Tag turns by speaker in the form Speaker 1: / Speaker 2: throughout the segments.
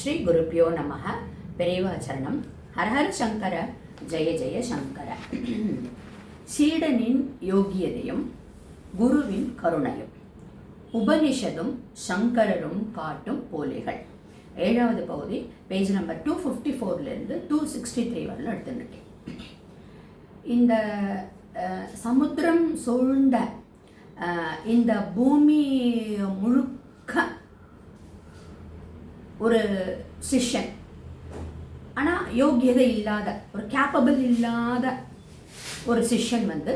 Speaker 1: ஸ்ரீ குருப்பியோ நமக பெரியவாச்சரணம் ஹரஹர சங்கர ஜெய ஜெய சங்கர. சீடனின் யோகியதையும் குருவின் கருணையும் உபனிஷதும் சங்கரரும் காட்டும் போலிகள். ஏழாவது பகுதி பேஜ் நம்பர் டூ ஃபிஃப்டி ஃபோர்லேருந்து டூ சிக்ஸ்டி த்ரீ வரல எடுத்துருக்கேன் இந்த சமுத்திரம் சூழ்ந்த இந்த பூமி முழுக்க ஒரு சிஷ்யன். ஆனால் யோகியதை இல்லாத ஒரு கேப்பபிள் இல்லாத ஒரு சிஷ்யன் வந்து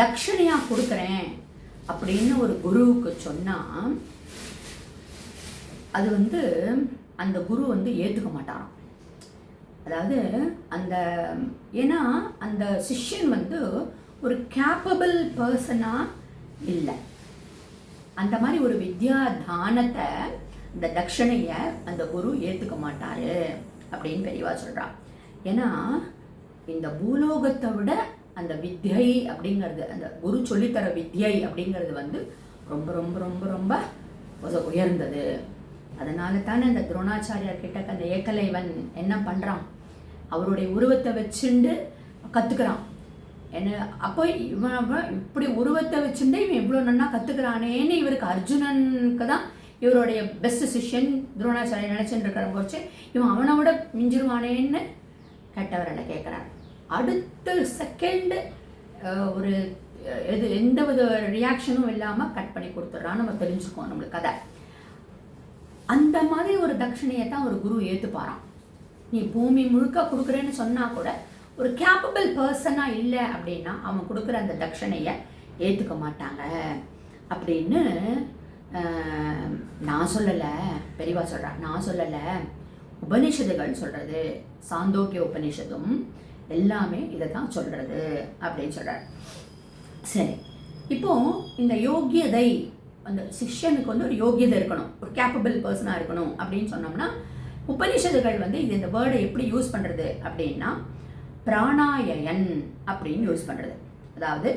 Speaker 1: தட்சிணையாக கொடுக்குறேன் அப்படின்னு ஒரு குருவுக்கு சொன்னால் அது வந்து அந்த குரு வந்து ஏற்றுக்க மாட்டாராம். அதாவது அந்த ஏன்னா அந்த சிஷ்யன் வந்து ஒரு கேப்பபிள் பர்சனாக இல்லை. அந்த மாதிரி ஒரு வித்யா தானத்தை இந்த தட்சணையை அந்த குரு ஏற்றுக்க மாட்டார் அப்படின்னு பெரியவா சொல்கிறான் ஏன்னா இந்த பூலோகத்தை விட அந்த வித்யை அப்படிங்கிறது அந்த குரு சொல்லித்தர வித்யை அப்படிங்கிறது வந்து ரொம்ப ரொம்ப ரொம்ப ரொம்ப உயர்ந்தது. அதனால தானே அந்த துரோணாச்சாரியார் கிட்ட அந்த ஏக்கலைவன் என்ன பண்ணுறான் அவருடைய உருவத்தை வச்சுண்டு கற்றுக்கிறான் என்ன அப்போ இவன் அவன் இப்படி உருவத்தை வச்சுட்டு இவன் இவ்வளோ நன்னா கற்றுக்கிறானேன்னு இவருக்கு அர்ஜுனனுக்கு தான் இவருடைய பெஸ்ட் சிஷியன் துரோணாச்சாரியை நினைச்சுட்டு இருக்கிற போச்சு இவன் அவனை விட மிஞ்சிருவானேன்னு என்ன கேட்குறார் அடுத்த செகண்டு ஒரு இது எந்த வித ரியாக்ஷனும் இல்லாமல் கட் பண்ணி கொடுத்துட்றான்னு நம்ம தெரிஞ்சுக்கோம் நம்மளுக்கு கதை அந்த மாதிரி ஒரு தட்சிணையை தான் ஒரு குரு ஏற்றுப்பாரான் நீ பூமி முழுக்க கொடுக்குறேன்னு சொன்னால் கூட ஒரு கேப்பபிள் பர்சனாக இல்லை அப்படின்னா அவன் கொடுக்குற அந்த தட்சணையை ஏற்றுக்க மாட்டாங்க. அப்படின்னு நான் சொல்லலை பெரியவா சொல்கிறேன் நான் சொல்லலை. உபனிஷதுகள் சொல்கிறது சாந்தோக்கிய உபனிஷதும் எல்லாமே இதை தான் சொல்கிறது அப்படின்னு சொல்கிறார் சரி இப்போது இந்த யோகியதை அந்த சிஷ்யனுக்கு வந்து ஒரு யோகியதை இருக்கணும் ஒரு கேப்பபிள் பர்சனாக இருக்கணும் அப்படின்னு சொன்னோம்னா உபனிஷதுகள் வந்து இது இந்த வேர்டை எப்படி யூஸ் பண்ணுறது அப்படின்னா பிராணாயன் அப்படின்னு யூஸ் பண்ணுறது அதாவது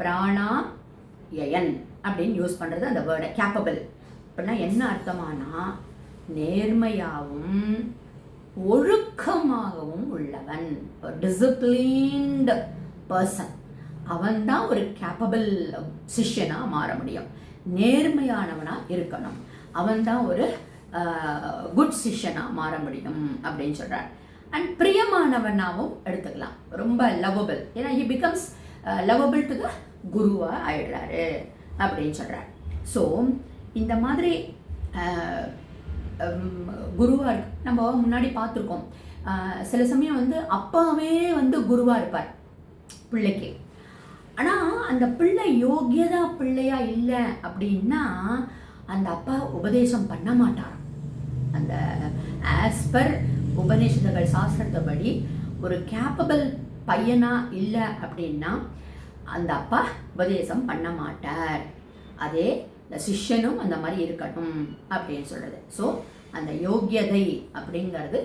Speaker 1: பிராணாயன் அப்படின்னு யூஸ் பண்ணுறது அந்த வேர்டை கேப்பபிள் அப்படின்னா என்ன அர்த்தமானா நேர்மையாகவும் ஒழுக்கமாகவும் உள்ளவன். டிசிப்ளின்டு பர்சன் அவன்தான் ஒரு கேப்பபிள் சிஷ்யனாக மாற முடியும். நேர்மையானவனாக இருக்கணும். அவன்தான் ஒரு குட் சிஷ்யனாக மாற முடியும் அப்படின்னு சொல்கிறார் அண்ட் பிரியமானவனாகவும் எடுத்துக்கலாம். ரொம்ப லவபிள் ஏன்னா he becomes lovable to the குருவாக ஆயிடுறாரு அப்படின்னு சொல்கிறார் ஸோ இந்த மாதிரி குருவாக இருக்கு நம்ம முன்னாடி பார்த்துருக்கோம். சில சமயம் வந்து அப்பாவே வந்து குருவாக இருப்பார் பிள்ளைக்கு. ஆனால் அந்த பிள்ளை யோகியதா பிள்ளையா இல்லை அப்படின்னா அந்த அப்பா உபதேசம் பண்ண மாட்டார் அந்த ஆஸ் பர் உபநிஷதங்கள் சாஸ்திரத்தபடி ஒரு கேப்பபிள் பையனா இல்லை அப்படின்னா அந்த அப்பா உபதேசம் பண்ண மாட்டார். அதே இந்த சிஷ்யனும் அந்த மாதிரி இருக்கணும் அப்படின்னு சொல்கிறது ஸோ அந்த யோக்கியதை அப்படிங்கிறது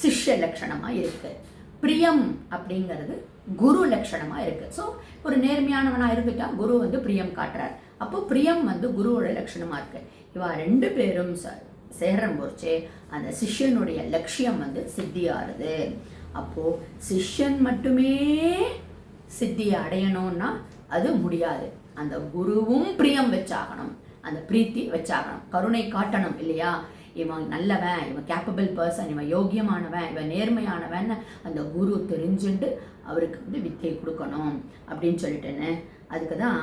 Speaker 1: சிஷ்ய லட்சணமாக இருக்குது பிரியம் அப்படிங்கிறது குரு லட்சணமாக இருக்குது ஸோ ஒரு நேர்மையானவனாக இருந்துட்டா குரு வந்து பிரியம் காட்டுறார். அப்போ பிரியம் வந்து குருவோட லட்சணமாக இருக்கு. இவா ரெண்டு பேரும் ச சேரம் போச்சு அந்த சிஷ்யனுடைய லட்சியம் வந்து சித்தியாகுது அப்போது சிஷ்யன் மட்டுமே சித்தியை அடையணும்னா அது முடியாது. அந்த குருவும் பிரியம் வச்சாகணும். அந்த பிரீத்தி வச்சாகணும். கருணை காட்டணும் இல்லையா? இவன் நல்லவன் இவன் கேப்பபிள் பர்சன் இவன் யோக்கியமானவன் இவன் நேர்மையானவன். அந்த குரு தெரிஞ்சுட்டு அவருக்கு வந்து வித்தை கொடுக்கணும் அப்படின்னு சொல்லிட்டேன்னு அதுக்கு தான்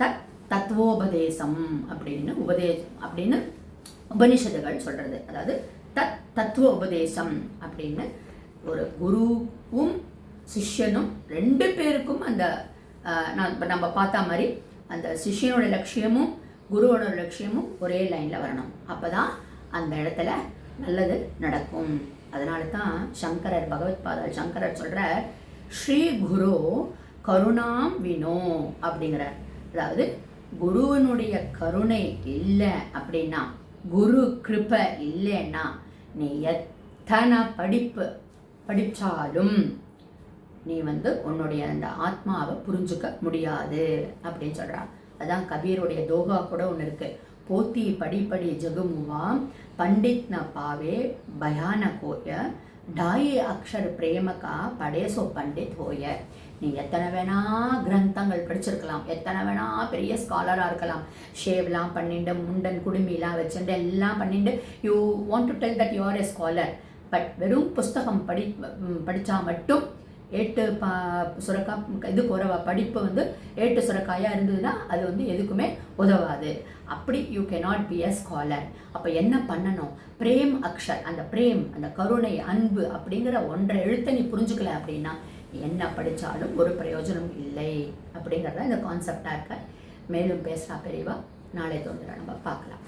Speaker 1: தத் தத்துவோபதேசம் அப்படின்னு உபதே அப்படின்னு உபனிஷதுகள் சொல்கிறது அதாவது தத் தத்துவ உபதேசம் அப்படின்னு ஒரு குருவும் சிஷ்யனும் ரெண்டு பேருக்கும் அந்த நான் நம்ம பார்த்தா மாதிரி அந்த சிஷியனோட லட்சியமும் குருவோட லட்சியமும் ஒரே லைனில் வரணும். அப்போ தான் அந்த இடத்துல நல்லது நடக்கும். அதனால தான் சங்கரர் பகவத்பாதர் சங்கரர் சொல்கிறார் ஸ்ரீ குரு கருணாம் வினோ அப்படிங்கிறார். அதாவது குருவனுடைய கருணை இல்லை அப்படின்னா குரு கிருபை இல்லைன்னா நீ எத்தனை படிப்பு படித்தாலும் நீ வந்து உன்னுடைய அந்த ஆத்மாவை புரிஞ்சுக்க முடியாது அப்படின்னு சொல்கிறான் அதான் கபீருடைய தோகா கூட ஒன்று இருக்குது போத்தி படிப்படி ஜெகுமுவா பண்டித் ந பாவே பயானகோய டாயே அக்ஷர் பிரேமகா படேசோ பண்டித் ஹோய. நீ எத்தனை வேணா கிரந்தங்கள் படிச்சிருக்கலாம். எத்தனை வேணா பெரிய ஸ்காலராக இருக்கலாம். ஷேவ்லாம் பண்ணிட்டு முண்டன் குடுமிலாம் வச்சுட்டு எல்லாம் பண்ணிட்டு you want to tell that you are a scholar but வெறும் புஸ்தகம் படி படித்தா மட்டும் ஏட்டு பா சுரக்கா இது குறவா படிப்பு வந்து ஏட்டு சுரக்காயாக இருந்ததுன்னா அது வந்து எதுக்குமே உதவாது. அப்படி you cannot be a scholar அப்போ என்ன பண்ணணும்? பிரேம் அக்ஷர் அந்த பிரேம் அந்த கருணை அன்பு அப்படிங்கிற ஒன்றை எழுத்தை நீ புரிஞ்சுக்கல அப்படின்னா என்ன படித்தாலும் ஒரு பிரயோஜனம் இல்லை அப்படிங்கிறத இந்த கான்செப்டாக இருக்க. மேலும் பேசுகிறா பெரியவா. நாளை தோன்றுற நம்ம பார்க்கலாம்.